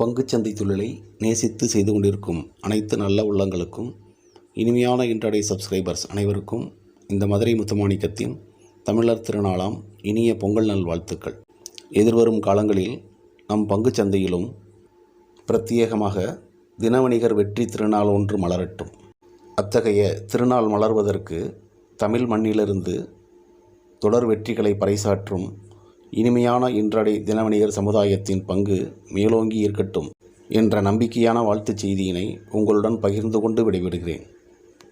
பங்குச்சந்தை தொழிலை நேசித்து செய்து கொண்டிருக்கும் அனைத்து நல்ல உள்ளங்களுக்கும் இனிமையான இன்டர்டே சப்ஸ்கிரைபர்ஸ் அனைவருக்கும் இந்த மதுரை முத்துமாணிக்கத்தின் தமிழர் திருநாளாம் இனிய பொங்கல் நல் வாழ்த்துக்கள். எதிர்வரும் காலங்களில் நம் பங்குச்சந்தையிலும் பிரத்யேகமாக தினவணிகர் வெற்றி திருநாள் ஒன்று மலரட்டும். அத்தகைய திருநாள் மலர்வதற்கு தமிழ் மண்ணிலிருந்து தொடர் வெற்றிகளை பறைசாற்றும் இனிமையான இன்றடை தினமணிகர் சமுதாயத்தின் பங்கு மேலோங்கி இருக்கட்டும் என்ற நம்பிக்கையான வாழ்த்துச் செய்தியினை உங்களுடன் பகிர்ந்து கொண்டு விடைபெறுகிறேன்.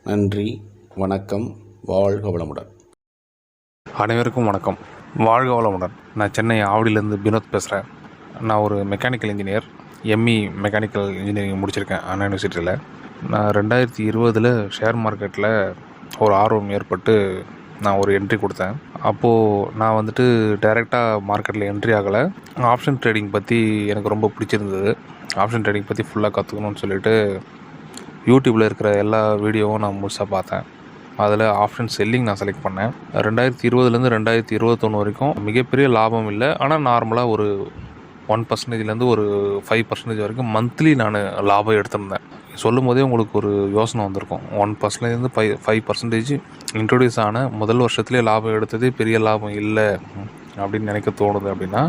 நன்றி வணக்கம் வாழ்க வளமுடன். அனைவருக்கும் வணக்கம். வாழ்க வளமுடன். நான் சென்னை ஆவடியிலேருந்து வினோத் பேசுகிறேன் நான் ஒரு mechanical engineer ME mechanical engineering முடிச்சிருக்கேன். அண்ணா யூனிவர்சிட்டியில் நான் ரெண்டாயிரத்தி இருபதில் ஷேர் மார்க்கெட்டில் ஒரு ஆர்வம் ஏற்பட்டு நான் ஒரு என்ட்ரி கொடுத்தேன். அப்போது நான் வந்துட்டு டைரெக்டாக மார்க்கெட்டில் என்ட்ரி ஆகலை. ஆப்ஷன் ட்ரேடிங் பற்றி எனக்கு ரொம்ப பிடிச்சிருந்தது. ஆப்ஷன் ட்ரேடிங் பற்றி ஃபுல்லாக கற்றுக்கணும்னு சொல்லிட்டு யூடியூப்பில் இருக்கிற எல்லா வீடியோவும் நான் முழுசாக பார்த்தேன். அதில் ஆப்ஷன் செல்லிங் நான் செலக்ட் பண்ணேன். ரெண்டாயிரத்தி இருபதுலேருந்து ரெண்டாயிரத்தி இருபத்தொன்று வரைக்கும் மிகப்பெரிய லாபம் இல்லை. ஆனால் நார்மலாக ஒரு ஒன் பர்சன்டேஜ்லேருந்து ஒரு ஃபைவ் பர்சன்டேஜ் வரைக்கும் மந்த்லி நான் லாபம் எடுத்திருந்தேன். சொல்லும் போதே உங்களுக்கு ஒரு யோசனை வந்திருக்கும். ஒன் பர்சன்டேஜ்லேருந்து ஃபைவ் ஃபைவ் பர்சன்டேஜ் இன்ட்ரடியூஸ் ஆன முதல் வருஷத்துலேயே லாபம் எடுத்ததே பெரிய லாபம் இல்லை அப்படின்னு நினைக்க தோணுது அப்படின்னா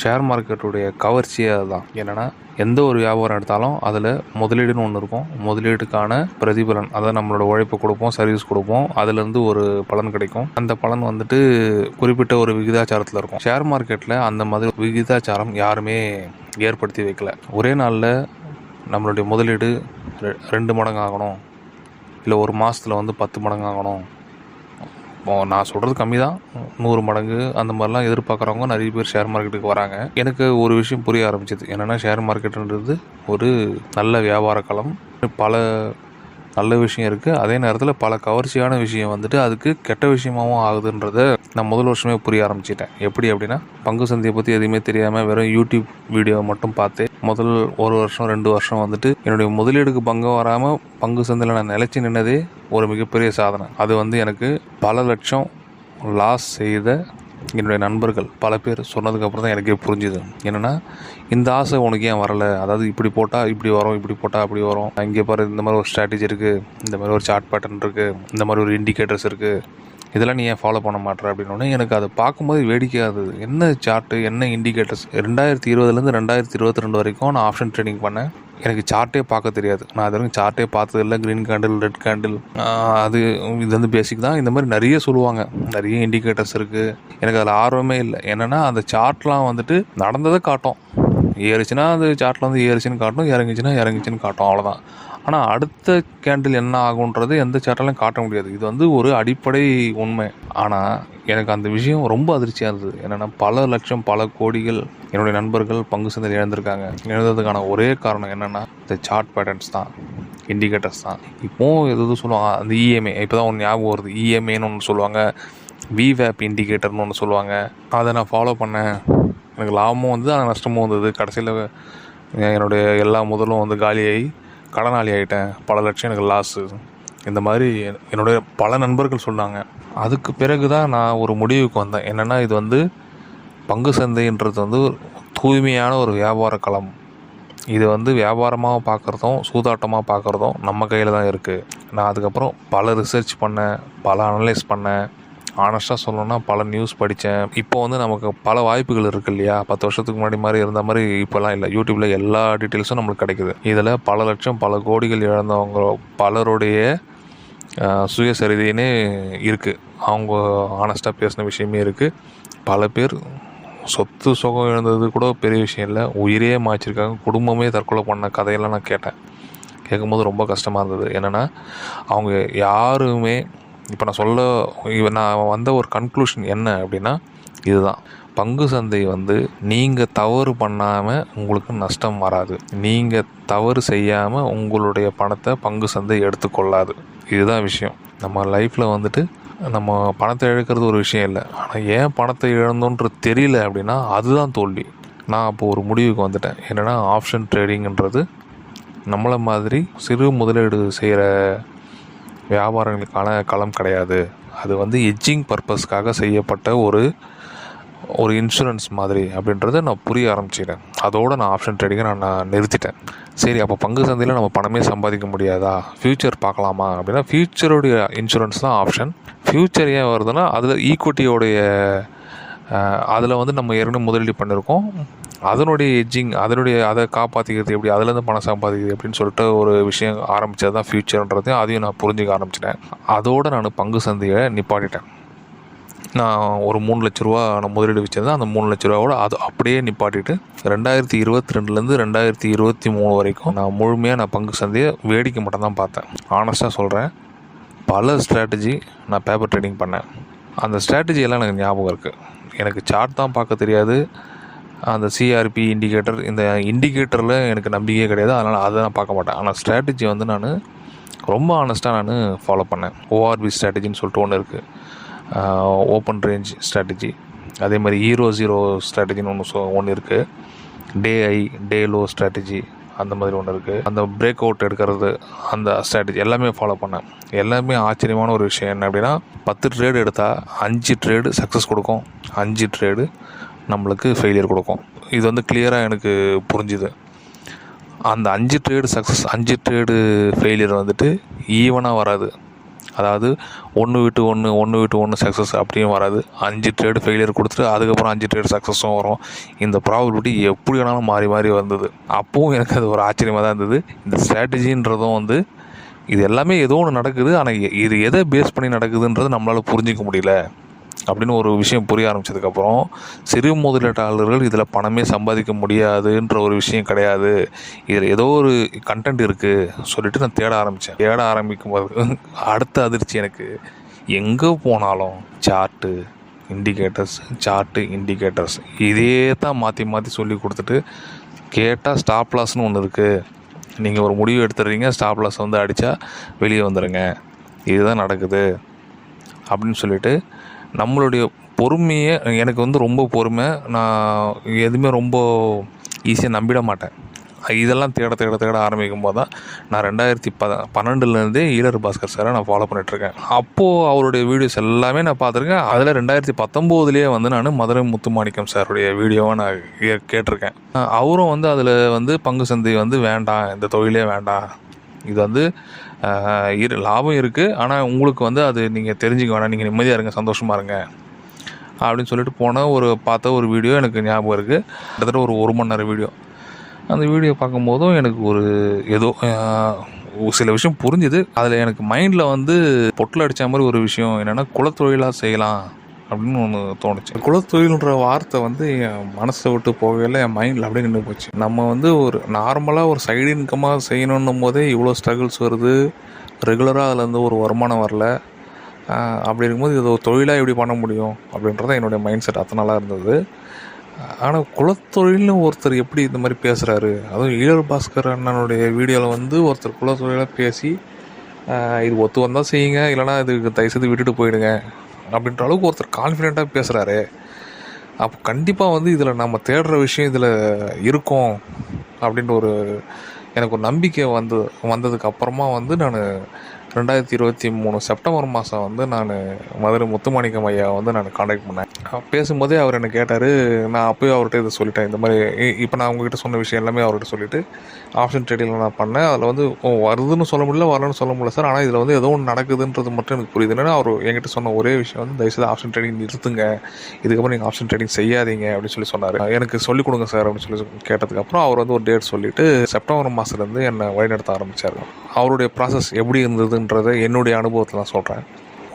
ஷேர் மார்க்கெட்டுடைய கவர்ச்சியே அதுதான். என்னென்னா எந்த ஒரு வியாபாரம் எடுத்தாலும் அதில் முதலீடுன்னு ஒன்று இருக்கும். முதலீடுக்கான பிரதிபலன் அதை நம்மளோட உழைப்பு கொடுப்போம் சர்வீஸ் கொடுப்போம் அதுலேருந்து ஒரு பலன் கிடைக்கும். அந்த பலன் வந்துட்டு குறிப்பிட்ட ஒரு விகிதாச்சாரத்தில் இருக்கும். ஷேர் மார்க்கெட்டில் அந்த மாதிரி விகிதாச்சாரம் யாருமே ஏற்படுத்தி வைக்கல. ஒரே நாளில் நம்மளுடைய முதலீடு ரெண்டு மடங்கு ஆகணும் இல்லை ஒரு மாதத்தில் வந்து பத்து மடங்கு ஆகணும் இப்போ நான் சொல்கிறது கம்மி தான் நூறு மடங்கு அந்த மாதிரிலாம் எதிர்பார்க்குறவங்க நிறைய பேர் ஷேர் மார்க்கெட்டுக்கு வராங்க. எனக்கு ஒரு விஷயம் புரிய ஆரம்பிச்சது. என்னென்னா ஷேர் மார்க்கெட்டுன்றது ஒரு நல்ல வியாபார களம். பல நல்ல விஷயம் இருக்குது அதே நேரத்தில் பல கவர்ச்சியான விஷயம் வந்துட்டு அதுக்கு கெட்ட விஷயமாகவும் ஆகுதுன்றத நான் முதல் வருஷமே புரிய ஆரம்பிச்சிட்டேன். எப்படி அப்படின்னா பங்கு சந்தையை பற்றி எதுவுமே தெரியாமல் வெறும் யூடியூப் வீடியோ மட்டும் பார்த்து முதல் ஒரு வருஷம் ரெண்டு வருஷம் வந்துட்டு என்னுடைய முதலீடுக்கு பங்கம் வராமல் பங்கு சந்தையில் நான் நிலைச்சி நின்னதே ஒரு மிகப்பெரிய சாதனை. அது வந்து எனக்கு பல லட்சம் லாஸ் செய்த என்னுடைய நண்பர்கள் பல பேர் சொன்னதுக்கப்புறம் தான் எனக்கே புரிஞ்சுது. என்னென்னா இந்த ஆசை உனக்கு ஏன் வரலை? அதாவது இப்படி போட்டால் இப்படி வரும் இப்படி போட்டால் அப்படி வரும். இங்கே பாரு இந்த மாதிரி ஒரு ஸ்ட்ராட்டஜி இருக்குது இந்த மாதிரி ஒரு சார்ட் பேட்டர்ன் இருக்குது இந்த மாதிரி ஒரு இண்டிகேட்டர்ஸ் இருக்குது இதெல்லாம் நீ ஏன் ஃபாலோ பண்ண மாட்டேற? அப்படின்னோடனே எனக்கு அதை பார்க்கும்போது வேடிக்கையாக இருந்தது. என்ன சார்ட்டு என்ன இண்டிகேட்டர்ஸ் ரெண்டாயிரத்தி இருபதுலேருந்து ரெண்டாயிரத்தி இருபத்தி ரெண்டு வரைக்கும் நான் ஆப்ஷன் ட்ரேடிங் பண்ணேன். எனக்கு சார்ட்டே பார்க்க தெரியாது. நான் அது வரைக்கும் சார்ட்டே பார்த்தது இல்லை. க்ரீன் கேண்டில் ரெட் கேண்டில் அது இது வந்து பேசிக் தான். இந்த மாதிரி நிறைய சொல்லுவாங்க. நிறைய இண்டிகேட்டர்ஸ் இருக்குது எனக்கு அதில் ஆர்வமே இல்லை. என்னென்னா அந்த சார்ட்லாம் வந்துட்டு நடந்ததை காட்டும். ஏறிச்சுன்னா அது சார்ட்டில் வந்து ஏறுச்சுன்னு காட்டும். இறங்குச்சுன்னா இறங்கிச்சின்னு காட்டும். அவ்வளோதான் ஆனால் அடுத்த கேண்டில் என்ன ஆகுன்றது எந்த சார்ட்டாலையும் காட்ட முடியாது. இது வந்து ஒரு அடிப்படை உண்மை. ஆனால் எனக்கு அந்த விஷயம் ரொம்ப அதிர்ச்சியாக இருந்தது. என்னென்னா பல லட்சம் பல கோடிகள் என்னுடைய நண்பர்கள் பங்கு சந்தையில் இழந்திருக்காங்க இழந்ததுக்கான ஒரே காரணம் என்னென்னா இந்த சார்ட் பேட்டர்ன்ஸ் தான் இண்டிகேட்டர்ஸ் தான். இப்போவும் எது சொல்லுவாங்க அந்த இஎம்ஏ இப்போ தான் ஒன்று ஞாபகம் வருது. இஎம்ஏன்னு ஒன்று சொல்லுவாங்க விவேப் இண்டிகேட்டர்னு ஒன்று சொல்லுவாங்க. அதை நான் ஃபாலோ பண்ணேன். எனக்கு லாபமும் வந்தது ஆனால் நஷ்டமும் வந்தது. கடைசியில் என்னுடைய எல்லா முதலும் வந்து காலியாகி கடனாளி ஆகிட்டேன் பல லட்சம் எனக்கு லாஸு இந்த மாதிரி என்னுடைய பல நண்பர்கள் சொன்னாங்க. அதுக்கு பிறகு தான் நான் ஒரு முடிவுக்கு வந்தேன். என்னென்னா இது வந்து பங்கு சந்தைன்றது வந்து தூய்மையான ஒரு வியாபார களம். இது வந்து வியாபாரமாக பார்க்குறதும் சூதாட்டமாக பார்க்குறதும் நம்ம கையில் தான் இருக்குது நான் அதுக்கப்புறம் பல ரிசர்ச் பண்ணேன் பல அனலைஸ் பண்ணேன். ஆனஸ்ட்டாக சொல்லணும்னா பல நியூஸ் படித்தேன் இப்போ வந்து நமக்கு பல வாய்ப்புகள் இருக்குது இல்லையா? பத்து வருஷத்துக்கு முன்னாடி மாதிரி இருந்த மாதிரி இப்போல்லாம் இல்லை. யூடியூப்பில் எல்லா டீட்டெயில்ஸும் நம்மளுக்கு கிடைக்குது. இதில் பல லட்சம் பல கோடிகள் இழந்தவங்க பலருடைய ஆஹ், இருக்குது அவங்க ஆனஸ்ட்டாக பேசின விஷயமே இருக்குது பல பேர் சொத்து சுகம் இழந்தது கூட பெரிய விஷயம் இல்லை. உயிரே மாய்ச்சிருக்காங்க. குடும்பமே தற்கொலை பண்ண கதையெல்லாம் நான் கேட்டேன். கேட்கும்போது ரொம்ப கஷ்டமாக இருந்தது. என்னென்னா அவங்க யாருமே இப்போ நான் சொல்ல நான் வந்த ஒரு கன்க்ளூஷன் என்ன அப்படின்னா இதுதான். பங்கு சந்தை வந்து நீங்கள் தவறு பண்ணாமல் உங்களுக்கு நஷ்டம் வராது. நீங்கள் தவறு செய்யாமல் உங்களுடைய பணத்தை பங்கு சந்தை எடுத்துக்கொள்ளாது. இதுதான் விஷயம். நம்ம லைஃப்பில் வந்துட்டு நம்ம பணத்தை இழக்கிறது ஒரு விஷயம் இல்லை. ஆனால் ஏன் பணத்தை இழந்தோன்றது தெரியல அப்படின்னா அதுதான் தோல்வி. நான் அப்போ ஒரு முடிவுக்கு வந்துட்டேன். என்னென்னா ஆப்ஷன் ட்ரேடிங்கிறது நம்மளை மாதிரி சிறு முதலீடு செய்கிற வியாபாரங்களுக்கான களம் கிடையாது. அது வந்து எட்ஜிங் பர்பஸ்க்காக செய்யப்பட்ட ஒரு ஒரு இன்சூரன்ஸ் மாதிரி அப்படின்றத நான் புரிய ஆரம்பிச்சிட்டேன் அதோடு நான் ஆப்ஷன் ட்ரேடிங்கை நான் நான் நிறுத்திட்டேன். சரி அப்போ பங்கு சந்தையில் நம்ம பணமே சம்பாதிக்க முடியாதா? ஃப்யூச்சர் பார்க்கலாமா அப்படின்னா ஃப்யூச்சருடைய இன்சூரன்ஸ் தான் ஆப்ஷன் ஃப்யூச்சர் ஏன் வருதுன்னா அதில் ஈக்குவிட்டியோடைய அதில் வந்து நம்ம ஏற்கனவே முதலீடு பண்ணியிருக்கோம் அதனுடைய எஜ்ஜிங் அதனுடைய அதை காப்பாற்றிக்கிறது எப்படி அதுலேருந்து பணம் சம்பாதிக்கிறது எப்படின்னு சொல்லிட்டு ஒரு விஷயம் ஆரம்பித்தது தான் ஃப்யூச்சர்ன்றதையும் அதையும் நான் புரிஞ்சுக்க ஆரம்பிச்சிட்டேன். அதோடு நான் பங்கு சந்தையை நிப்பாட்டிட்டேன். நான் ஒரு மூணு லட்ச ரூபா நான் முதலீடு வச்சிருந்தேன். அந்த மூணு லட்ச ரூபாவோட அது அப்படியே நிப்பாட்டிட்டு ரெண்டாயிரத்தி இருபத்தி ரெண்டுலேருந்து ரெண்டாயிரத்தி இருபத்தி மூணு வரைக்கும் நான் முழுமையாக நான் பங்கு சந்தையை வேடிக்கை மட்டும் தான் பார்த்தேன். ஆனஸ்ட்டாக சொல்கிறேன் பல ஸ்ட்ராட்டஜி நான் பேப்பர் ட்ரேடிங் பண்ணேன். அந்த ஸ்ட்ராட்டஜி எல்லாம் எனக்கு ஞாபகம் இருக்குது எனக்கு சார்ட் தான் பார்க்க தெரியாது. அந்த சிஆர்பி இண்டிகேட்டர் இந்த இண்டிகேட்டரில் எனக்கு நம்பிக்கையே கிடையாது. அதனால் அதை நான் பார்க்க மாட்டேன். ஆனால் ஸ்ட்ராட்டஜி வந்து நான் ரொம்ப ஆனஸ்ட்டாக நான் ஃபாலோ பண்ணேன். ஓஆர்பி ஸ்ட்ராட்டஜின்னு சொல்லிட்டு ஒன்று இருக்குது ஓப்பன் ரேஞ்ச் ஸ்ட்ராட்டஜி அதே மாதிரி ஹீரோ ஜீரோ ஸ்ட்ராட்டஜின்னு ஒன்று சொ ஒன்று இருக்குது டே ஐ டே லோ ஸ்ட்ராட்டஜி அந்த மாதிரி ஒன்று இருக்குது அந்த பிரேக் அவுட் எடுக்கிறது அந்த ஸ்ட்ராட்டஜி எல்லாமே ஃபாலோ பண்ணேன். எல்லாமே ஆச்சரியமான ஒரு விஷயம் என்ன அப்படின்னா பத்து ட்ரேடு எடுத்தால் அஞ்சு ட்ரேடு சக்ஸஸ் கொடுக்கும். அஞ்சு ட்ரேடு நம்மளுக்கு ஃபெயிலியர் கொடுக்கும். இது வந்து கிளியராக எனக்கு புரிஞ்சுது. அந்த அஞ்சு ட்ரேடு சக்ஸஸ் அஞ்சு ட்ரேடு ஃபெயிலியர் வந்துட்டு ஈவனாக வராது. அதாவது ஒன்று விட்டு ஒன்று ஒன்று விட்டு ஒன்று சக்ஸஸ் அப்படியும் வராது. அஞ்சு ட்ரேடு ஃபெயிலியர் கொடுத்துட்டு அதுக்கப்புறம் அஞ்சு ட்ரேடு சக்ஸஸும் வரும். இந்த ப்ராபபிலிட்டி எப்படி வேணாலும் மாறி மாறி வந்தது. அப்போவும் எனக்கு அது ஒரு ஆச்சரியமாக தான் இருந்தது. இந்த ஸ்ட்ராட்டஜின்றதும் வந்து இது எல்லாமே ஏதோ ஒன்று நடக்குது. ஆனால் இது எதை பேஸ் பண்ணி நடக்குதுன்றது நம்மளால் புரிஞ்சிக்க முடியல. அப்படின்னு ஒரு விஷயம் புரிய ஆரம்பிச்சதுக்கப்புறம் சிறு முதலீட்டாளர்கள் இதில் பணமே சம்பாதிக்க முடியாதுன்ற ஒரு விஷயம் கிடையாது. இதில் ஏதோ ஒரு கண்டென்ட் இருக்குது சொல்லிட்டு நான் தேட ஆரம்பித்தேன் தேட ஆரம்பிக்கும் போது அடுத்த அதிர்ச்சி எனக்கு. எங்கே போனாலும் சார்ட்டு இண்டிகேட்டர்ஸ் சார்ட்டு இண்டிகேட்டர்ஸ் இதே தான் மாற்றி மாற்றி சொல்லி கொடுத்துட்டு கேட்டால் ஸ்டாப் லாஸ்னு ஒன்று இருக்குது நீங்கள் ஒரு முடிவு எடுத்துடுறீங்க ஸ்டாப் லாஸ் வந்து அடித்தா வெளியே வந்துடுங்க இதுதான் நடக்குது. அப்படின்னு சொல்லிட்டு நம்மளுடைய பொறுமையை எனக்கு வந்து ரொம்ப பொறுமை. நான் எதுவுமே ரொம்ப ஈஸியாக நம்பிட மாட்டேன். இதெல்லாம் தேட தேட தேட ஆரம்பிக்கும் போது தான் நான் ரெண்டாயிரத்தி பத பன்னெண்டுலேருந்தே ஈழர் பாஸ்கர் சாரை நான் ஃபாலோ பண்ணிகிட்ருக்கேன் அப்போது அவருடைய வீடியோஸ் எல்லாமே நான் பார்த்துருக்கேன். அதில் ரெண்டாயிரத்தி பத்தொம்போதுலேயே வந்து நான் மதுரை முத்துமாணிக்கம் சாருடைய வீடியோவை நான் கே- கேட்டிருக்கேன். அவரும் வந்து அதில் வந்து பங்கு சந்தை வந்து வேண்டாம் இந்த தொழிலே வேண்டாம். இது வந்து இரு லாபம் இருக்குது ஆனால் உங்களுக்கு வந்து அது நீங்கள் தெரிஞ்சுக்க வேணாம். நீங்கள் நிம்மதியாக இருங்க சந்தோஷமாக இருங்க. அப்படின்னு சொல்லிட்டு போன ஒரு பார்த்த ஒரு வீடியோ எனக்கு ஞாபகம் இருக்குது கிட்டத்தட்ட ஒரு ஒரு மணி நேரம் வீடியோ அந்த வீடியோ பார்க்கும்போதும் எனக்கு ஒரு ஏதோ சில விஷயம் புரிஞ்சுது. அதில் எனக்கு மைண்டில் வந்து பொட்டில் அடித்த மாதிரி ஒரு விஷயம் என்னென்னா குலத்தொழிலாக செய்யலாம். அப்படின்னு ஒன்று தோணுச்சு. குலத்தொழில்ன்ற வார்த்தை வந்து என் மனசை விட்டு போகல என் மைண்டில் அப்படியே நின்று போச்சு. நம்ம வந்து ஒரு நார்மலாக ஒரு சைடு இன்கமாக செய்யணுன்னும் போதே இவ்வளோ ஸ்ட்ரகிள்ஸ் வருது. ரெகுலராக அதுலேருந்து ஒரு வருமானம் வரல. அப்படி இருக்கும்போது இது ஒரு தொழிலாக எப்படி பண்ண முடியும்? அப்படின்றது என்னுடைய மைண்ட் செட் அத்தனை நாளாக இருந்தது. ஆனால் குலத்தொழில்னு ஒருத்தர் எப்படி இந்த மாதிரி பேசுகிறாரு அதுவும் ஈழர் பாஸ்கர் அண்ணனுடைய வீடியோவில் வந்து ஒருத்தர் குலத்தொழிலாக பேசி இது ஒத்து வந்தால் செய்யுங்க. இல்லைனா இதுக்கு தயவுசெய்து விட்டுட்டு போயிடுங்க. அப்படின்ற அளவுக்கு ஒருத்தர் கான்ஃபிடெண்ட்டாக பேசுகிறாரு அப்போ கண்டிப்பாக வந்து இதில் நம்ம தேடுற விஷயம் இதில் இருக்கும் அப்படின்ற ஒரு எனக்கு ஒரு நம்பிக்கை வந்து வந்ததுக்கு அப்புறமா வந்து நான் ரெண்டாயிரத்தி இருபத்தி மூணு செப்டம்பர் மாதம் வந்து நான் மதுரை முத்துமாணிக்கம் ஐயா வந்து நான் காண்டாக்ட் பண்ணேன். பேசும்போதே அவர் என்ன கேட்டார் நான் அப்போயே அவர்கிட்ட இதை சொல்லிட்டேன். இந்த மாதிரி இப்போ நான் உங்ககிட்ட சொன்ன விஷயம் எல்லாமே அவர்கிட்ட சொல்லிவிட்டு ஆப்ஷன் ட்ரேடிங்கில் நான் பண்ணேன். அதில் வந்து வருதுன்னு சொல்ல முடியல வரலன்னு சொல்ல முடியல சார். ஆனால் இதில் வந்து ஏதோ ஒன்று நடக்குதுன்றது மட்டும் எனக்கு புரியுது. என்னன்னா அவர் என்கிட்ட சொன்ன ஒரே விஷயம் வந்து தயவுசெய்து ஆப்ஷன் ட்ரேடிங் நிறுத்துங்க. இதுக்கப்புறம் நீங்கள் ஆப்ஷன் ட்ரேடிங் செய்யாதீங்க அப்படின்னு சொல்லி சொன்னார். எனக்கு சொல்லிக் கொடுங்க சார் அப்படின்னு சொல்லி கேட்டதுக்கப்புறம் அவர் வந்து ஒரு டேட் சொல்லிவிட்டு செப்டம்பர் மாதத்துலேருந்து என்னை வழிநடத்த ஆரம்பித்தார் அவருடைய ப்ராசஸ் எப்படி இருந்ததுன்றதை என்னுடைய அனுபவத்தில் நான் சொல்கிறேன்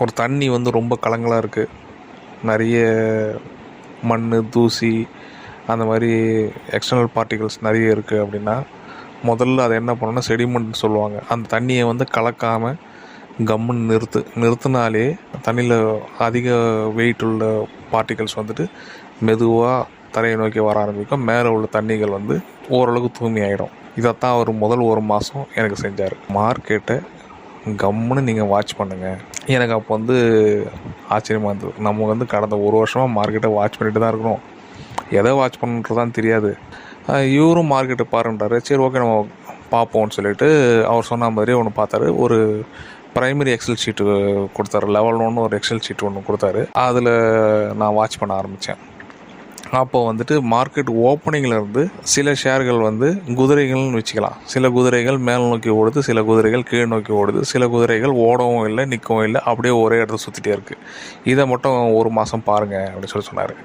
ஒரு தண்ணி வந்து ரொம்ப கலங்கலாக இருக்குது நிறைய மண் தூசி அந்த மாதிரி எக்ஸ்டர்னல் பார்ட்டிகல்ஸ் நிறைய இருக்குது அப்படின்னா முதல்ல அதை என்ன பண்ணணும்னா செடிமெண்ட்னு சொல்லுவாங்க. அந்த தண்ணியை வந்து கலக்காமல் கம்முன்னு நிறுத்து. நிறுத்தினாலே தண்ணியில் அதிக வெயிட் உள்ள பார்ட்டிகல்ஸ் வந்துட்டு மெதுவாக தரையை நோக்கி வர ஆரம்பிக்கும். மேலே உள்ள தண்ணிகள் வந்து ஓரளவுக்கு தூய்மையாயிடும். இதைத்தான் அவர் முதல் ஒரு மாதம் எனக்கு செஞ்சார். மார்க்கெட்டை கம்முன்னு நீங்கள் வாட்ச் பண்ணுங்கள் எனக்கு அப்போ வந்து ஆச்சரியமாக இருந்தது. நம்ம வந்து கடந்த ஒரு வருஷமாக மார்க்கெட்டை வாட்ச் பண்ணிட்டு தான் இருக்கிறோம். எதை வாட்ச் பண்ணுறதான் தெரியாது. இவரும் மார்க்கெட்டு பாருன்றாரு. சரி ஓகே நம்ம பார்ப்போம்னு சொல்லிட்டு அவர் சொன்ன மாதிரி ஒன்று பார்த்தாரு. ஒரு ப்ரைமரி எக்ஸல் ஷீட்டு கொடுத்தாரு. லெவல் ஒன்று ஒரு எக்ஸல் ஷீட் ஒன்று கொடுத்தாரு. அதில் நான் வாட்ச் பண்ண ஆரம்பித்தேன் அப்போ வந்துட்டு மார்க்கெட் ஓப்பனிங்லேருந்து சில ஷேர்கள் வந்து குதிரைகள்னு வச்சுக்கலாம். சில குதிரைகள் மேல் நோக்கி ஓடுது சில குதிரைகள் கீழ் நோக்கி ஓடுது சில குதிரைகள் ஓடவும் இல்லை நிற்கவும் இல்லை. அப்படியே ஒரே இடத்துல சுற்றிட்டே இருக்குது இதை மட்டும் ஒரு மாதம் பாருங்கள் அப்படின்னு சொல்லி சொன்னார்.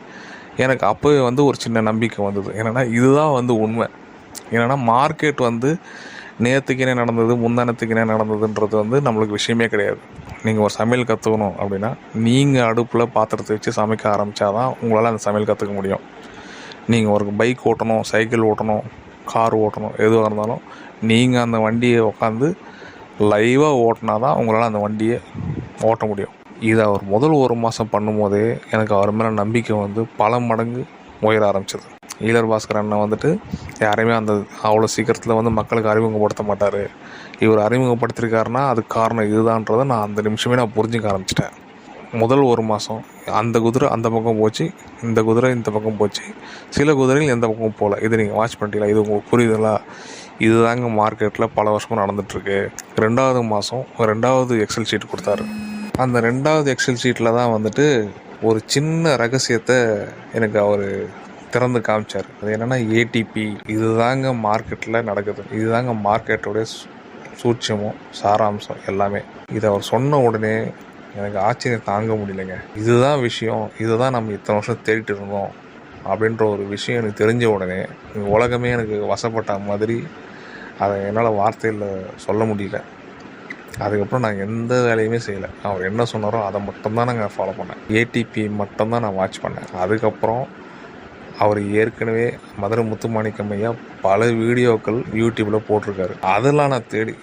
எனக்கு அப்போவே வந்து ஒரு சின்ன நம்பிக்கை வந்தது. என்னென்னா இதுதான் வந்து உண்மை. என்னென்னா மார்க்கெட் வந்து நேற்றுக்கு என்ன நடந்தது முந்தானத்துக்கு என்ன நடந்ததுன்றது வந்து நம்மளுக்கு விஷயமே கிடையாது. நீங்கள் ஒரு சமையல் கற்றுக்கணும் அப்படின்னா நீங்கள் அடுப்பில் பாத்திரத்தை வச்சு சமைக்க ஆரம்பித்தாதான் உங்களால் அந்த சமையல் கற்றுக்க முடியும். நீங்கள் ஒரு பைக் ஓட்டணும் சைக்கிள் ஓட்டணும் கார் ஓட்டணும் எதுவாக இருந்தாலும் நீங்கள் அந்த வண்டியை உட்காந்து லைவாக ஓட்டினா தான் உங்களால் அந்த வண்டியை ஓட்ட முடியும். இதை அவர் முதல் ஒரு மாதம் பண்ணும்போதே எனக்கு அவர் மேலே நம்பிக்கை வந்து பல மடங்கு உயர ஆரம்பிச்சது. ஈழர் பாஸ்கர் அண்ணன் வந்துட்டு யாரையுமே அந்த அவ்வளோ சீக்கிரத்தில் வந்து மக்களுக்கு அறிமுகப்படுத்த மாட்டார். இவர் அறிமுகப்படுத்திருக்காருன்னா அதுக்கு காரணம் இதுதான்றதை நான் அந்த நிமிஷமே நான் புரிஞ்சுக்க ஆரம்பிச்சிட்டேன். முதல் ஒரு மாதம் அந்த குதிரை அந்த பக்கம் போச்சு இந்த குதிரை இந்த பக்கம் போச்சு சில குதிரைகள் எந்த பக்கம் போகல இது நீங்கள் வாட்ச் பண்ணிட்டீங்களா? இது உங்களுக்கு புரியுதுங்களா? இதுதாங்க மார்க்கெட்டில் பல வருஷமாக நடந்துகிட்ருக்கு ரெண்டாவது மாதம் ரெண்டாவது எக்ஸல் ஷீட் கொடுத்தாரு. அந்த ரெண்டாவது எக்ஸல் ஷீட்டில் தான் வந்துட்டு ஒரு சின்ன ரகசியத்தை எனக்கு அவர் திறந்து காமிச்சார். அது என்னென்னா ஏடிபி இதுதாங்க மார்க்கெட்டில் நடக்குது. இதுதாங்க மார்க்கெட்டோடைய சூட்சமும் சாராம்சம் எல்லாமே. இதை அவர் சொன்ன உடனே எனக்கு ஆச்சரியம் தாங்க முடியலைங்க. இதுதான் விஷயம். இதுதான் நம்ம இத்தனை வருஷம் தேடிட்டு இருந்தோம் அப்படின்ற ஒரு விஷயம் எனக்கு தெரிஞ்ச உடனே உலகமே எனக்கு வசப்பட்ட மாதிரி அதை என்னால் வார்த்தையில் சொல்ல முடியல. அதுக்கப்புறம் நான் எந்த வேலையுமே செய்யலை. அவர் என்ன சொன்னாரோ அதை மட்டும்தான் நாங்கள் ஃபாலோ பண்ணேன். ஏடிபி மட்டும்தான் நான் வாட்ச் பண்ணேன். அதுக்கப்புறம் அவர் ஏற்கனவே மதுரை முத்துமாணிக்கம்மையா பல வீடியோக்கள் யூடியூப்பில் போட்டிருக்காரு. அதெல்லாம் நான் தேடி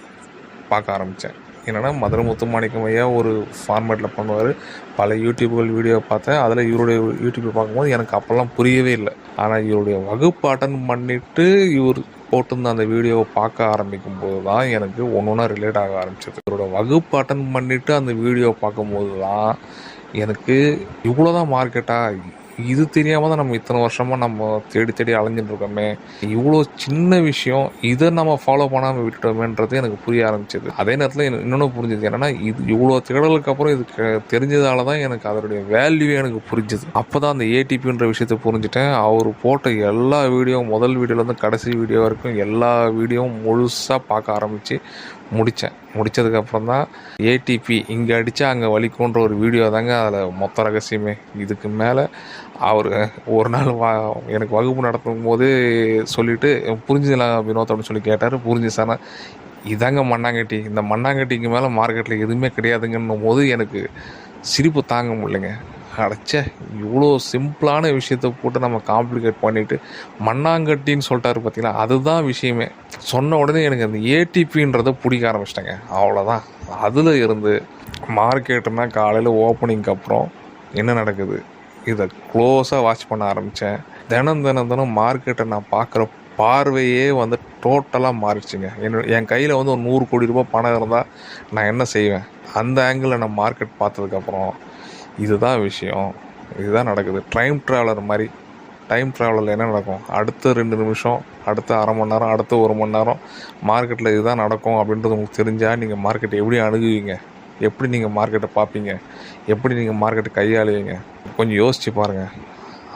பார்க்க ஆரம்பித்தேன் என்னென்னா மதுரை முத்துமாணிக்கம் ஐயா ஒரு ஃபார்மேட்டில் பண்ணுவார். பல யூடியூப்கள் வீடியோ பார்த்தேன். அதில் இவருடைய யூடியூப்பை பார்க்கும்போது எனக்கு அப்போல்லாம் புரியவே இல்லை. ஆனால் இவருடைய வகுப்பு அட்டன் பண்ணிவிட்டு இவர் போட்டிருந்த அந்த வீடியோவை பார்க்க ஆரம்பிக்கும் போது தான் எனக்கு ஒன்று ஒன்றா ரிலேட் ஆக ஆரம்பிச்சது. இவரோட வகுப்பு அட்டன் பண்ணிவிட்டு அந்த வீடியோ பார்க்கும்போது தான் எனக்கு இவ்வளோ தான் இது தெரியாமல் தான் நம்ம இத்தனை வருஷமாக நம்ம தேடி தேடி அலைஞ்சிட்டு இருக்கோமே. இவ்வளோ சின்ன விஷயம் இதை நம்ம ஃபாலோ பண்ணாமல் விட்டுட்டோமேன்றது எனக்கு புரிய ஆரம்பிச்சது. அதே நேரத்தில் இன்னொன்று புரிஞ்சுது என்னன்னா இது இவ்வளோ தேடலுக்கு அப்புறம் இது தெரிஞ்சதால தான் எனக்கு அதனுடைய வேல்யூவே எனக்கு புரிஞ்சுது. அப்போ தான் அந்த ஏடிபின்ற விஷயத்தை புரிஞ்சுட்டேன். அவர் போட்ட எல்லா வீடியோ முதல் வீடியோலேருந்து கடைசி வீடியோ வரைக்கும் எல்லா வீடியோவும் முழுசாக பார்க்க ஆரம்பித்து முடித்தேன் முடித்ததுக்கப்புறம் தான் ஏடிபி இங்கே அடித்தா அங்கே வலிக்குன்ற ஒரு வீடியோ தாங்க அதில் மொத்த ரகசியமே. இதுக்கு மேலே அவர் ஒரு நாள் வா எனக்கு வகுப்பு நடத்தும் போது சொல்லிவிட்டு புரிஞ்சுதலாம் வினோத் அப்படின்னு சொல்லி கேட்டார். புரிஞ்சு சார் இதாங்க மண்ணாங்கட்டி. இந்த மண்ணாங்கட்டிக்கு மேலே மார்க்கெட்டில் எதுவுமே கிடையாதுங்கன்னும் போது எனக்கு சிரிப்பு தாங்க முடியலைங்க. அடைச்சே இவ்வளோ சிம்பிளான விஷயத்த போட்டு நம்ம காம்ப்ளிகேட் பண்ணிவிட்டு மண்ணாங்கட்டின்னு சொல்லிட்டாரு பார்த்தீங்கன்னா அதுதான் விஷயமே. சொன்ன உடனே எனக்கு அந்த ஏடிபின்றதை பிடிக்க ஆரம்பிச்சிட்டேங்க. அவ்வளோதான் அதில் இருந்து மார்க்கெட்டுனா காலையில் ஓப்பனிங்க்கு அப்புறம் என்ன நடக்குது? இதை க்ளோஸாக வாட்ச் பண்ண ஆரம்பித்தேன் தினம் தினம் தினம் மார்க்கெட்டை நான் பார்க்குற பார்வையே வந்து டோட்டலாக மாறிடுச்சுங்க. என்னோட என் கையில் வந்து ஒரு நூறு கோடி ரூபாய் பணம் இருந்தால் நான் என்ன செய்வேன்? அந்த ஆங்கிளில் நான் மார்க்கெட் பார்த்ததுக்கப்புறம் இதுதான் விஷயம். இதுதான் நடக்குது. டைம் ட்ராவலர் மாதிரி டைம் ட்ராவலில் என்ன நடக்கும்? அடுத்த ரெண்டு நிமிஷம் அடுத்த அரை மணி நேரம் அடுத்த ஒரு மணி நேரம் மார்க்கெட்டில் இதுதான் நடக்கும் அப்படின்றது உங்களுக்கு தெரிஞ்சால் நீங்கள் மார்க்கெட்டை எப்படி அணுகுவீங்க? எப்படி நீங்கள் மார்க்கெட்டை பார்ப்பீங்க எப்படி நீங்கள் மார்க்கெட்டை கையாளுவீங்க? கொஞ்சம் யோசித்து பாருங்கள்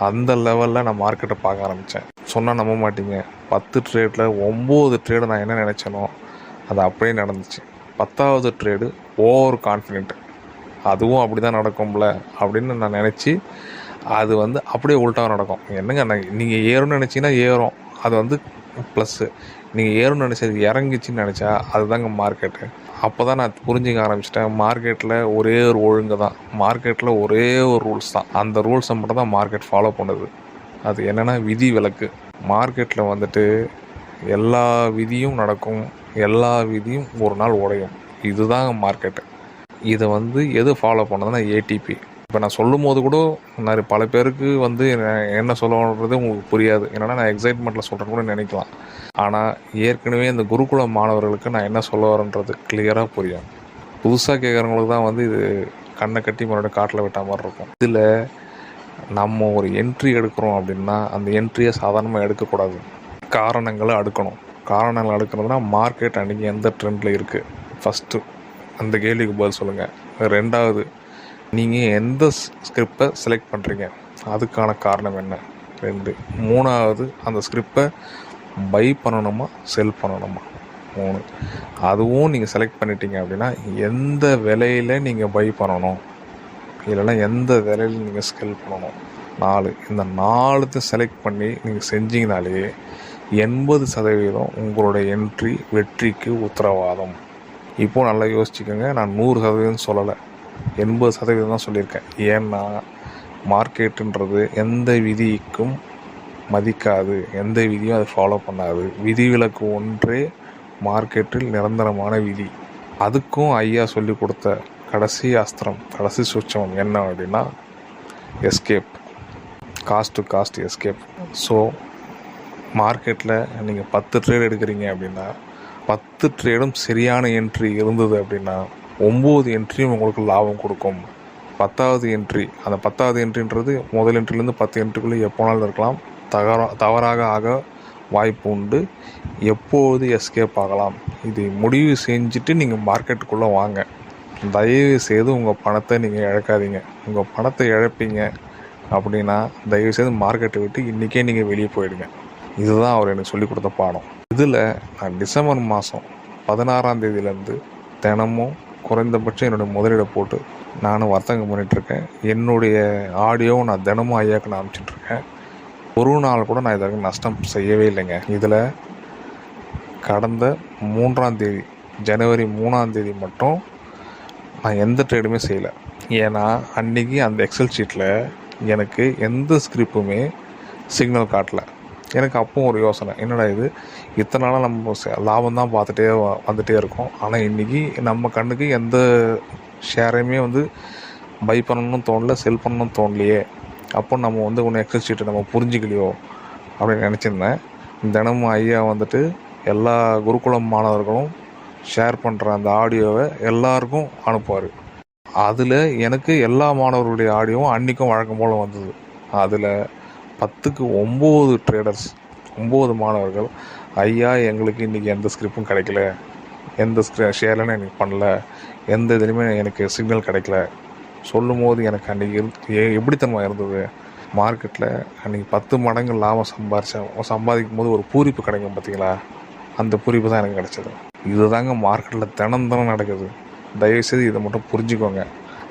அந்த லெவலில் நான் மார்க்கெட்டை பார்க்க ஆரம்பித்தேன் சொன்னால் நம்ப மாட்டீங்க. பத்து ட்ரேடில் ஒம்பது ட்ரேடு நான் என்ன நினச்சேனோ அது அப்படியே நடந்துச்சு. பத்தாவது ட்ரேடு ஓவர் கான்ஃபிடென்ட் அதுவும் அப்படி தான் நடக்கும்ல அப்படின்னு நான் நினச்சி அது வந்து அப்படியே உள்டாக நடக்கும். என்னங்க நீங்கள் ஏறும்னு நினச்சிங்கன்னா ஏறும். அது வந்து ப்ளஸ்ஸு நீங்கள் ஏறும்னு நினச்சது இறங்கிச்சின்னு நினச்சா அதுதாங்க மார்க்கெட்டு அப்போ தான் நான் புரிஞ்சுக்க ஆரம்பிச்சிட்டேன். மார்க்கெட்டில் ஒரே ஒரு ஒழுங்கு தான். மார்க்கெட்டில் ஒரே ஒரு ரூல்ஸ் தான். அந்த ரூல்ஸை மட்டும் தான் மார்க்கெட் ஃபாலோ பண்ணுது. அது என்னென்னா விதி விலக்கு. மார்க்கெட்டில் வந்துட்டு எல்லா விதியும் நடக்கும். எல்லா விதியும் ஒரு நாள் உடையும். இதுதான் மார்க்கெட்டு. இதை வந்து எது ஃபாலோ பண்ணதுன்னா ஏடிபி இப்போ நான் சொல்லும் போது கூட நிறைய பல பேருக்கு வந்து என்ன- சொல்லணுன்றது உங்களுக்கு புரியாது. என்னென்னா நான் எக்ஸைட்மெண்ட்டில் சொல்கிறேன்னு கூட நினைக்கலாம். ஆனால் ஏற்கனவே இந்த குருகுல மாணவர்களுக்கு நான் என்ன சொல்ல வரேன்றது கிளியராக புரியும். புதுசாக கேட்குறவங்களுக்கு தான் வந்து இது கண்ணை கட்டி மறுபடியும் காட்டில் விட்ட மாதிரி இருக்கும். இதில் நம்ம ஒரு என்ட்ரி எடுக்கிறோம் அப்படின்னா அந்த என்ட்ரியை சாதாரணமாக எடுக்கக்கூடாது. காரணங்களை அடுக்கணும். காரணங்கள் அடுக்கிறதுனா மார்க்கெட் அன்றைக்கி எந்த ட்ரெண்டில் இருக்குது ஃபஸ்ட்டு அந்த கேள்விக்கு பதில் சொல்லுங்கள் ரெண்டாவது நீங்கள் எந்த ஸ்கிரிப்டை செலக்ட் பண்ணுறீங்க அதுக்கான காரணம் என்ன? ரெண்டு. மூணாவது அந்த ஸ்கிரிப்டை பை பண்ணணுமா செல் பண்ணணுமா? மூணு. அதுவும் நீங்கள் செலக்ட் பண்ணிட்டீங்க அப்படின்னா எந்த விலையில் நீங்கள் பை பண்ணணும்? இல்லைன்னா எந்த விலையில் நீங்கள் ஸ்கெல் பண்ணணும்? நாலு. இந்த நாலுத்தையும் செலக்ட் பண்ணி நீங்கள் செஞ்சீங்கனாலே எண்பது சதவீதம் உங்களுடைய என்ட்ரி வெற்றிக்கு உத்தரவாதம். இப்போது நல்லா யோசிச்சுக்கோங்க. நான் நூறு சதவீதம் சொல்லலை. எண்பது சதவீதம் தான் சொல்லியிருக்கேன். ஏன்னா மார்க்கெட்டுன்றது எந்த விதிக்கும் மதிக்காது. எந்த விதியும் அதை ஃபாலோ பண்ணாது. விதிவிலக்கு ஒன்றே மார்க்கெட்டில் நிரந்தரமான விதி. அதுக்கும் ஐயா சொல்லி கொடுத்த கடைசி அஸ்திரம் கடைசி சூட்சமம் என்ன அப்படின்னா escape cost to cost escape so மார்க்கெட்டில் நீங்கள் பத்து ட்ரேட் எடுக்கிறீங்க அப்படின்னா பத்து ட்ரேடும் சரியான என்ட்ரி இருந்தது அப்படின்னா ஒம்பது என்ட்ரியும் உங்களுக்கு லாபம் கொடுக்கும். பத்தாவது என்ட்ரி அந்த பத்தாவது என்ட்ரின்றது முதல் என்ட்ரிலேருந்து பத்து என்ட்ரிக்குள்ளே எப்போனாலும் இருக்கலாம். தகரா தவறாக ஆக வாய்ப்பு உண்டு. எப்போது எஸ்கேப் ஆகலாம்? இது முடிவு செஞ்சுட்டு நீங்கள் மார்க்கெட்டுக்குள்ளே வாங்க. தயவு செய்து உங்கள் பணத்தை நீங்கள் இழக்காதீங்க. உங்கள் பணத்தை இழப்பீங்க அப்படின்னா தயவு செய்து மார்க்கெட்டை விட்டு இன்றைக்கே நீங்கள் வெளியே போயிடுங்க. இதுதான் அவர் எனக்கு சொல்லிக் கொடுத்த பாடம். இதில் நான் டிசம்பர் மாதம் பதினாறாம் தேதியிலேருந்து தினமும் குறைந்தபட்சம் என்னுடைய முதலீடை போட்டு நானும் வர்த்தகம் பண்ணிகிட்ருக்கேன் என்னுடைய ஆடியோவும் நான் தினமும் ஐயாக்கு நான் அனுப்பிச்சிட்ருக்கேன் ஒரு நாள் கூட நான் இதற்கு நஷ்டம் செய்யவே இல்லைங்க. இதில் கடந்த மூன்றாம் தேதி ஜனவரி மூணாம் தேதி மட்டும் நான் எந்த ட்ரேடுமே செய்யலை. ஏன்னா அன்றைக்கி அந்த எக்ஸல் ஷீட்டில் எனக்கு எந்த ஸ்கிரிப்புமே சிக்னல் காட்டல. எனக்கு அப்போ ஒரு யோசனை. என்னடா இது? இத்தனை நாளாக நம்ம லாபம் தான் பார்த்துட்டே வந்துகிட்டே இருக்கோம். ஆனால் இன்றைக்கி நம்ம கண்ணுக்கு எந்த ஷேரையுமே வந்து பை பண்ணணும்னு தோணல செல் பண்ணணும்னு தோணலையே. அப்போ நம்ம வந்து ஒன்று எக்ஸல் ஷீட்டை நம்ம புரிஞ்சுக்கலையோ அப்படின்னு நினச்சிருந்தேன். தினமும் ஐயா வந்துட்டு எல்லா குருகுலம் மாணவர்களும் ஷேர் பண்ணுற அந்த ஆடியோவை எல்லாருக்கும் அனுப்புவார். அதில் எனக்கு எல்லா மாணவர்களுடைய ஆடியோவும் அன்றைக்கும் வழக்கம் போல் வந்தது. அதில் பத்துக்கு ஒம்பது ட்ரேடர்ஸ் ஒம்பது மாணவர்கள் ஐயா எங்களுக்கு இன்றைக்கி எந்த ஸ்கிரிப்பும் கிடைக்கல. எந்த ஸ்க்ரி ஷேர்லன்னு எனக்கு பண்ணல. எந்த இதுலையுமே எனக்கு சிக்னல் கிடைக்கல. சொல்லும் போது எனக்கு அன்றைக்கி ஏ எப்படித்தனமாக இருந்தது? மார்க்கெட்டில் அன்றைக்கி பத்து மடங்கு லாபம் சம்பாரிச்சேன் சம்பாதிக்கும் போது ஒரு பூரிப்பு கிடைக்கும் பார்த்தீங்களா அந்த பூரிப்பு தான் எனக்கு கிடைச்சது. இதுதாங்க மார்க்கெட்டில் தினம் தினம் நடக்குது. தயவுசெய்து இதை மட்டும் புரிஞ்சுக்கோங்க.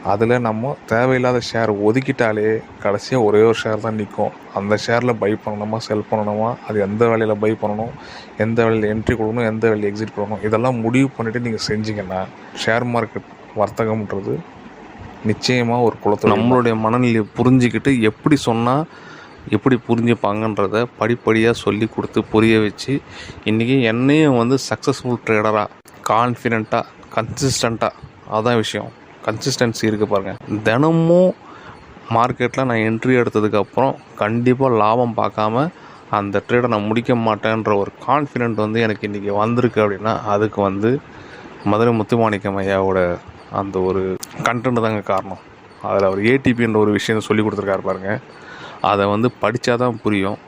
அதில் நம்ம தேவையில்லாத ஷேர் ஒதுக்கிட்டாலே கடைசியாக ஒரே ஒரு ஷேர் தான் நிற்கும் அந்த ஷேரில் பை பண்ணணுமா செல் பண்ணணுமா அது எந்த வேலையில் பை பண்ணணும் எந்த வேலையில் என்ட்ரி கொடுக்கணும் எந்த வேலையில் எக்ஸிட் கொடுக்கணும் இதெல்லாம் முடிவு பண்ணிவிட்டு நீங்கள் செஞ்சீங்கன்னா ஷேர் மார்க்கெட் வர்த்தகம்ன்றது நிச்சயமாக ஒரு குளத்தில் நம்மளுடைய மனநிலையை புரிஞ்சுக்கிட்டு எப்படி சொன்னால் எப்படி புரிஞ்சுப்பாங்கன்றத படிப்படியாக சொல்லி கொடுத்து புரிய வச்சு இன்றைக்கி என்னையும் வந்து சக்ஸஸ்ஃபுல் ட்ரேடராக கான்ஃபிடெண்ட்டாக கன்சிஸ்டண்ட்டாக அதான் விஷயம். கன்சிஸ்டன்சி இருக்குது பாருங்கள் தினமும் மார்க்கெட்டில் நான் என்ட்ரி எடுத்ததுக்கப்புறம் கண்டிப்பாக லாபம் பார்க்காம அந்த ட்ரேடை நான் முடிக்க மாட்டேன்ற ஒரு கான்ஃபிடென்ட் வந்து எனக்கு இன்றைக்கி வந்திருக்கு அப்படின்னா அதுக்கு வந்து மதுரை முத்துமாணிக்கம் ஐயாவோட அந்த ஒரு கண்டென்ட் தாங்க காரணம். அதில் அவர் ஏடிபின்ற ஒரு விஷயம் சொல்லி கொடுத்துருக்காரு பாருங்கள் அதை வந்து படித்தா தான் புரியும்.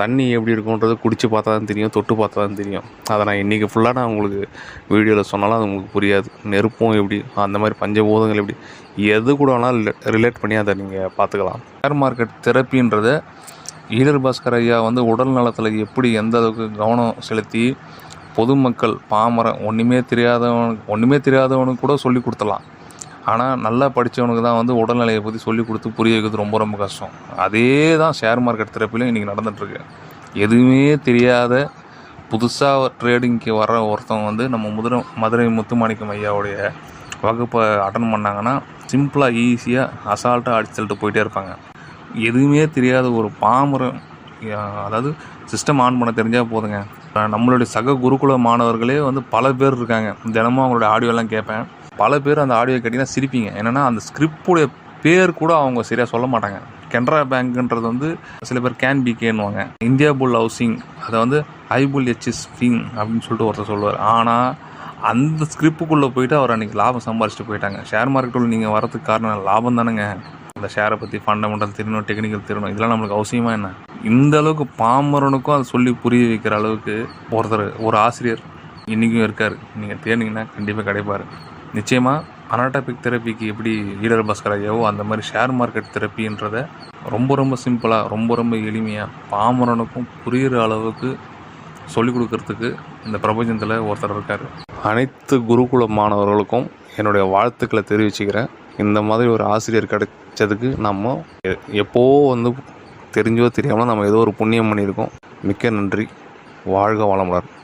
தண்ணி எப்படி இருக்குன்றது குடிச்சு பார்த்தா தான் தெரியும் தொட்டு பார்த்தா தான் தெரியும். அதை நான் இன்றைக்கி ஃபுல்லாக நான் உங்களுக்கு வீடியோவில் சொன்னாலும் அது உங்களுக்கு புரியாது. நெருப்பும் எப்படி அந்த மாதிரி பஞ்சபூதங்கள் எப்படி எது கூட வேணாலும் ரிலேட் பண்ணி அதை நீங்கள் பார்த்துக்கலாம். ஷேர் மார்க்கெட் தெரப்பின்றத ஈழர் பாஸ்கர் ஐயா வந்து உடல் நலத்தில் எப்படி எந்த அளவுக்கு கவனம் செலுத்தி பொதுமக்கள் பாமரன் ஒன்றுமே தெரியாதவனுக்கு ஒன்றுமே தெரியாதவனுக்கு கூட சொல்லி கொடுத்தலாம் ஆனால் நல்லா படித்தவனுக்கு தான் வந்து உடல்நிலையை பற்றி சொல்லி கொடுத்து புரிய வைக்கிறது ரொம்ப ரொம்ப கஷ்டம். அதே தான் ஷேர் மார்க்கெட் திறப்பிலும் இன்றைக்கி நடந்துகிட்ருக்கு எதுவுமே தெரியாத புதுசாக ட்ரேடிங்க்கு வர ஒருத்தவங்க வந்து நம்ம மதுரை மதுரை முத்துமாணிக்கம் ஐயாவுடைய வகுப்பை அட்டன் பண்ணாங்கன்னா சிம்பிளாக ஈஸியாக அசால்ட்டாக அடிச்சு தள்ளிட்டு போயிட்டே இருப்பாங்க. எதுவுமே தெரியாத ஒரு பாமரம் அதாவது சிஸ்டம் ஆன் பண்ண தெரிஞ்சால் போதுங்க. நம்மளுடைய சக குருகுல மாணவர்களே வந்து பல பேர் இருக்காங்க. தினமும் அவங்களோட ஆடியோலாம் கேட்பேன். பல பேர் அந்த ஆடியோ கேட்டிங்கன்னா சிரிப்பீங்க. என்னென்னா அந்த ஸ்கிரிப்டுடைய பேர் கூட அவங்க சரியாக சொல்ல மாட்டாங்க. கெனரா பேங்க்ன்றது வந்து சில பேர் கேன் பி கேன்னுவாங்க. இந்தியா புல் ஹவுசிங் அதை வந்து ஐபுல் ஹெச்எஸ் ஃபிங் அப்படின்னு சொல்லிட்டு ஒருத்தர் சொல்லுவார். ஆனால் அந்த ஸ்கிரிப்புக்குள்ளே போயிட்டு அவர் அன்றைக்கி லாபம் சம்பாரிச்சிட்டு போயிட்டாங்க. ஷேர் மார்க்கெட்டுள்ள நீங்கள் வரதுக்கு காரணம் லாபம் தானேங்க. அந்த ஷேரை பற்றி ஃபண்டமெண்டல் தெரியணும் டெக்னிக்கல் தெரியணும். இதெல்லாம் நம்மளுக்கு அவசியமா என்ன? இந்த அளவுக்கு பாமரனுக்கும் அதை சொல்லி புரிய வைக்கிற அளவுக்கு ஒருத்தர் ஒரு ஆசிரியர் இன்றைக்கும் இருக்கார். நீங்கள் தேடினீங்கன்னா கண்டிப்பாக கிடைப்பார். நிச்சயமாக அனாட்டபிக் தெரப்பிக்கு எப்படி ஈடர் பாஸ்கர் ஐயாவோ அந்த மாதிரி ஷேர் மார்க்கெட் தெரப்பின்றத ரொம்ப ரொம்ப சிம்பிளாக ரொம்ப ரொம்ப எளிமையாக பாமரனுக்கும் புரிகிற அளவுக்கு சொல்லிக் கொடுக்கறதுக்கு இந்த பிரபஞ்சத்தில் ஒருத்தர் இருக்கார். அனைத்து குருகுல மாணவர்களுக்கும் என்னுடைய வாழ்த்துக்களை தெரிவிச்சுக்கிறேன். இந்த மாதிரி ஒரு ஆசிரியர் கிடைச்சதுக்கு நம்ம எ- எப்போவோ வந்து தெரிஞ்சோ தெரியாமல் நம்ம ஏதோ ஒரு புண்ணியம் பண்ணியிருக்கோம். மிக்க நன்றி. வாழ்க வளமுடன்.